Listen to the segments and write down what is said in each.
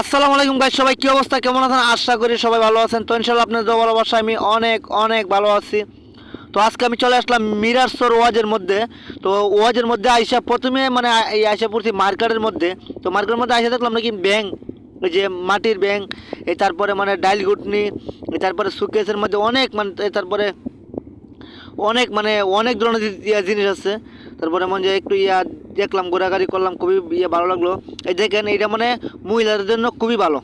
আসসালামু আলাইকুম গাইস সবাই কি অবস্থা? কেমন আছেন? আশা করি সবাই ভালো আছেন। তো ইনশাল্লাহ আপনাদের ভালোবাসা আমি অনেক অনেক ভালো আছি। তো আজকে আমি চলে আসলাম মিরারসর ওয়াজের মধ্যে। তো ওয়াজের মধ্যে আইসা প্রথমে মানে এই আইসা পড়ছি মার্কেটের মধ্যে। তো মার্কেটের মধ্যে আইসা দেখলাম নাকি ব্যাং ওই যে মাটির ব্যাং এই তারপরে মানে ডাইল গুটনি, এই তারপরে সুকেসের মধ্যে অনেক মানে তারপরে অনেক মানে অনেক ধরনের জিনিস আছে। তারপরে মনে যে একটু ইয়া দেখলাম, ঘোরাঘুরি করলাম, খুবই ইয়ে ভালো লাগল। এই দেখেন এটা মানে মহিলাদের জন্য খুবই ভালো।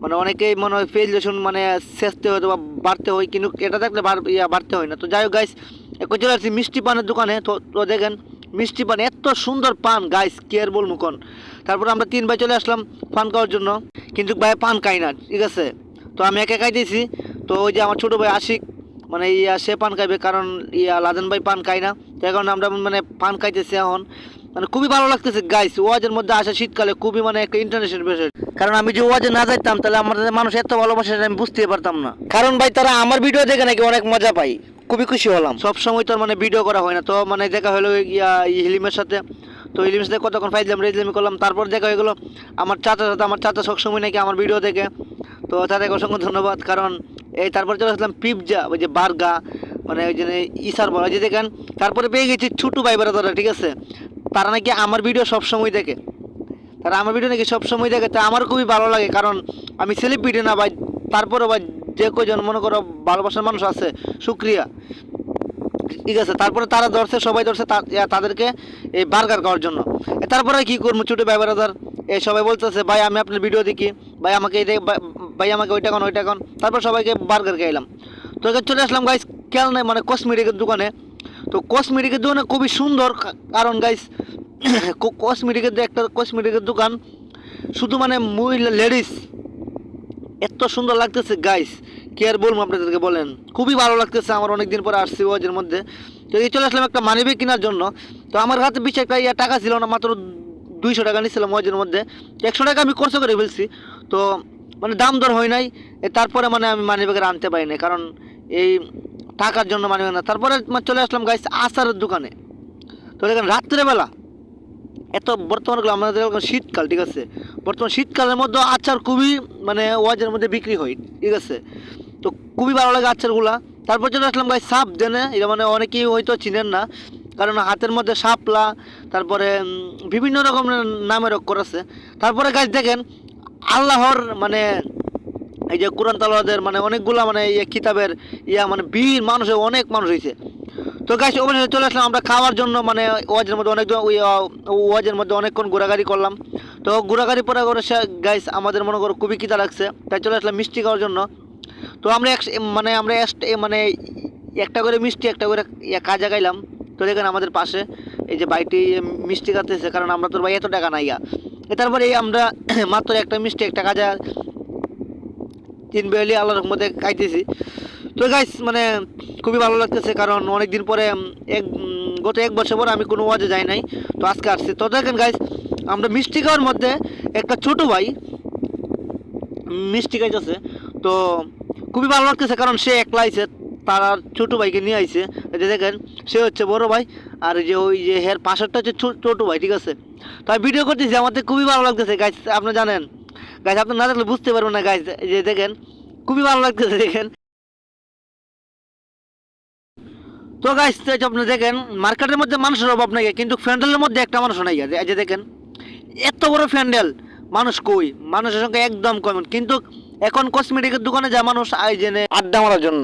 মানে অনেকেই মনে হয় ফেল রেশন মানে সেচতে হয় বা বাড়তে হয়, কিন্তু এটা দেখলে ইয়া বাড়তে হয় না। তো যাই হোক গাইস এখন চলে আসছি মিষ্টি পানের দোকানে। তো তো দেখেন, মিষ্টি পান এত সুন্দর পান গাইস কি আর বলব কোন? তারপরে আমরা তিন ভাই চলে আসলাম পান খাওয়ার জন্য। কিন্তু ভাই পান খাই না, ঠিক আছে? তো আমি একা দিয়েছি। তো ওই যে আমার ছোটো ভাই আশিক মানে ইয়া সে পান খাইবে, কারণ ইয়া লাদেন ভাই পান খাই না। এখন আমরা মানে পান খাইতেছি এখন। মানে খুবই ভালো লাগতেছে গাইস ওয়াজের মধ্যে আসা শীতকালে খুবই মানে একটা ইন্টারন্যাশনাল বিষয়। কারণ আমি যে ওয়াজে না যাইতাম, তাহলে আমাদের মানুষ এত ভালোবাসে আমি বুঝতে পারতাম না। কারণ ভাই, তারা আমার ভিডিও দেখে নাকি অনেক মজা পাই খুবই খুশি হলাম। সব সময় তো মানে ভিডিও করা হয় না। তো মানে দেখা হলো ইয়া হিলিমের সাথে। তো হিলিমের সাথে কতক্ষণ ফাইজলাম রেজলামি করলাম। তারপর দেখা হয়ে গেলো, আমার চাচার সাথে আমার চাচা সবসময় নাকি আমার ভিডিও দেখে। তো তাদেরকে অসংখ্য ধন্যবাদ। কারণ এই তারপর চলে আসলাম পিৎজা, ওই যে বার্গা। মানে ওই জন্য ইসার বলা যে দেখেন, তারপরে পেয়ে গেছি ছোটু ভাই তারা ঠিক আছে? তারা নাকি আমার ভিডিও সবসময় দেখে। তারা আমার ভিডিও নাকি সবসময় দেখে, তা আমার খুবই ভালো লাগে, কারণ আমি সেলিব্রিটি না ভাই তারপরে ভাই যে কজন, মনে করো, ভালোবাসার মানুষ আছে শুক্রিয়া ঠিক আছে, তারপরে তারা ধরছে, সবাই ধরছে তাদেরকে এই বার্গার খাওয়ার জন্য। তারপরে কি করব ছোটো ভাই ব্রাদার এই সবাই বলতেছে, ভাই, আমি আপনার ভিডিও দেখি। ভাই, আমাকে এই দে- ভাই- আমাকে ওইটা কোন ওইটা কোন তারপর সবাইকে বার্গার খাইলাম। তো চলে আসলাম গাইস খেয়াল নাই মানে কসমেটিকের দোকানে। তো কসমেটিকের দোকানে খুবই সুন্দর কারণ গাইস কসমেটিকের একটা কসমেটিকের দোকান, শুধু মানে মহিলা লেডিস এত সুন্দর লাগতেছে গাইস কি আর বলব আপনাদেরকে বলেন? খুবই ভালো লাগতেছে, আমার অনেক দিন পরে আসছি ওয়াজের মধ্যে। তো এই চলে আসলাম একটা মানিব্যাগ কেনার জন্য। তো আমার হাতে বেশি একটা ইয়া টাকা ছিল না, মাত্র দুইশো টাকা নিয়েছিলাম ওয়াজের মধ্যে। একশো টাকা আমি খরচ করে ফেলছি। তো মানে দাম দর হয় নাই তারপরে মানে আমি মানিব্যাগের আনতে পারি না কারণ এই টাকার জন্য মানিব্যাগ না। তারপরে মানে চলে আসলাম গাইস আচারের দোকানে। তো দেখেন রাত্রেবেলা, এত বর্তমানে আমাদের শীতকাল, ঠিক আছে? বর্তমান শীতকালের মধ্যে আচার খুবই মানে ওয়াজের মধ্যে বিক্রি হয়, ঠিক আছে? তো খুবই ভালো লাগে আচারগুলা। তারপর চলে আসলাম ভাই সাপ জেনে এটা মানে অনেকেই হয়তো চিনেন না, কারণ হাতের মধ্যে সাপলা তারপরে বিভিন্ন রকমের নামের অক্ষর আছে। তারপরে গাছ দেখেন, আল্লাহর মানে এই যে কোরআন তালাদের মানে অনেকগুলা মানে ইয়ে কিতাবের ইয়া মানে বীর মানুষের অনেক মানুষ হয়েছে তো গাছ অবশেষে চলে আসলাম আমরা খাওয়ার জন্য মানে ওয়াজের মধ্যে অনেক ওয়াজের মধ্যে অনেকক্ষণ ঘোরাঘুরি করলাম। তো ঘোরাঘুরি পরে করে সে গাইস আমাদের মনে করো খুবই কিতা লাগছে, তাই চলে আসলাম মিষ্টি খাওয়ার জন্য। তো আমরা এক মানে আমরা মানে একটা করে মিষ্টি, একটা করে ইয়া কাজা গাইলাম তো দেখেন আমাদের পাশে এই যে বাইটি মিষ্টি খাতেছে কারণ আমরা তোর ভাই এত টাকা নাই গা। তারপরে আমরা মাত্র একটা মিষ্টি, একটা কাজা তিন বেলি আল্লাহর মধ্যে খাইতেছি। তো গাইস মানে খুবই ভালো লাগতেছে কারণ অনেক দিন পরে এক গত এক বছর পরে আমি কোনো ওয়াজে যাই নাই, তো আজকে আসছি। তো দেখেন গাইস আমরা মিষ্টি খাওয়ার মধ্যে একটা ছোট ভাই মিষ্টি খাইতেছে। তো খুবই ভালো লাগতেছে কারণ সে একলা আইছে, তার ছোট ভাইকে নিয়ে আইছে। যে দেখেন, সে হচ্ছে বড় ভাই, আর যে ওই যে হের পাশেরটা হচ্ছে ছোট ভাই, ঠিক আছে? তো আমি ভিডিও করতেছি, আমাদের খুবই ভালো লাগতেছে। গাইস আপনি জানেন গাইস আপনার না দেখলে বুঝতে পারব না গাছ যে দেখেন, খুবই ভালো লাগতেছে, দেখেন। তো গাছ আপনি দেখেন মার্কেটের মধ্যে মানুষের অভাব নাই, কিন্তু ফ্যান্ডেলের মধ্যে একটা মানুষ নাই যে দেখেন। এত বড় ফ্যান্ডেল মানুষ কই? মানুষের সংখ্যা একদম কম, কিন্তু এখন কসমেটিকের দোকানে যা মানুষ আয়োজনে আড্ডা মারার জন্য।